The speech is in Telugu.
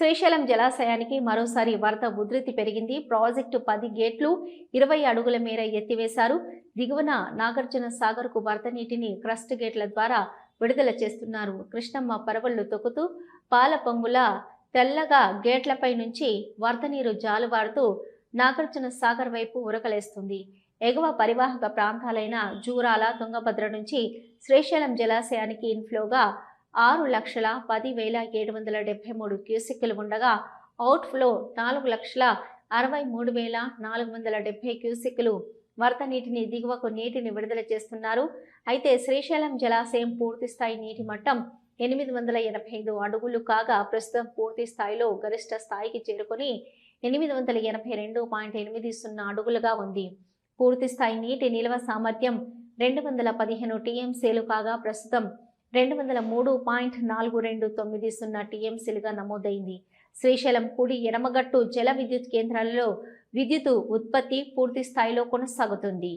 శ్రీశైలం జలాశయానికి మరోసారి వరద ఉధృతి పెరిగింది. ప్రాజెక్టు పది గేట్లు ఇరవై అడుగుల మేర ఎత్తివేశారు. దిగువన నాగార్జున సాగర్కు వరద నీటిని క్రస్ట్ గేట్ల ద్వారా విడుదల చేస్తున్నారు. కృష్ణమ్మ పరవళ్ళు తొక్కుతూ పాల పొంగుల తెల్లగా గేట్లపై నుంచి వరద నీరు జాలువారుతూ నాగార్జున సాగర్ వైపు ఉరకలేస్తుంది. ఎగువ పరివాహక ప్రాంతాలైన జూరాల తుంగభద్ర నుంచి శ్రీశైలం జలాశయానికి ఇన్ఫ్లోగా ఆరు లక్షల పది వేల ఏడు వందల డెబ్బై మూడు క్యూసెక్కులు ఉండగా అవుట్ఫ్లో నాలుగు లక్షల అరవై మూడు వేల నాలుగు వందల డెబ్బై క్యూసెక్కులు వరద నీటిని దిగువకు నీటిని విడుదల చేస్తున్నారు. అయితే శ్రీశైలం జలాశయం పూర్తి స్థాయి నీటి మట్టం ఎనిమిది వందల ఎనభై ఐదు అడుగులు కాగా ప్రస్తుతం పూర్తి స్థాయిలో గరిష్ట స్థాయికి చేరుకొని ఎనిమిది వందల ఎనభై రెండు పాయింట్ ఎనిమిది సున్నా అడుగులుగా ఉంది. పూర్తి స్థాయి నీటి నిల్వ సామర్థ్యం రెండు వందల పదిహేను టీఎంసీలు కాగా ప్రస్తుతం రెండు వందల మూడు పాయింట్ నాలుగు రెండు తొమ్మిది సున్నా టీఎంసీలుగా నమోదైంది. శ్రీశైలం కుడి ఎడమగట్టు జల విద్యుత్ కేంద్రాలలో విద్యుత్ ఉత్పత్తి పూర్తి స్థాయిలో కొనసాగుతుంది.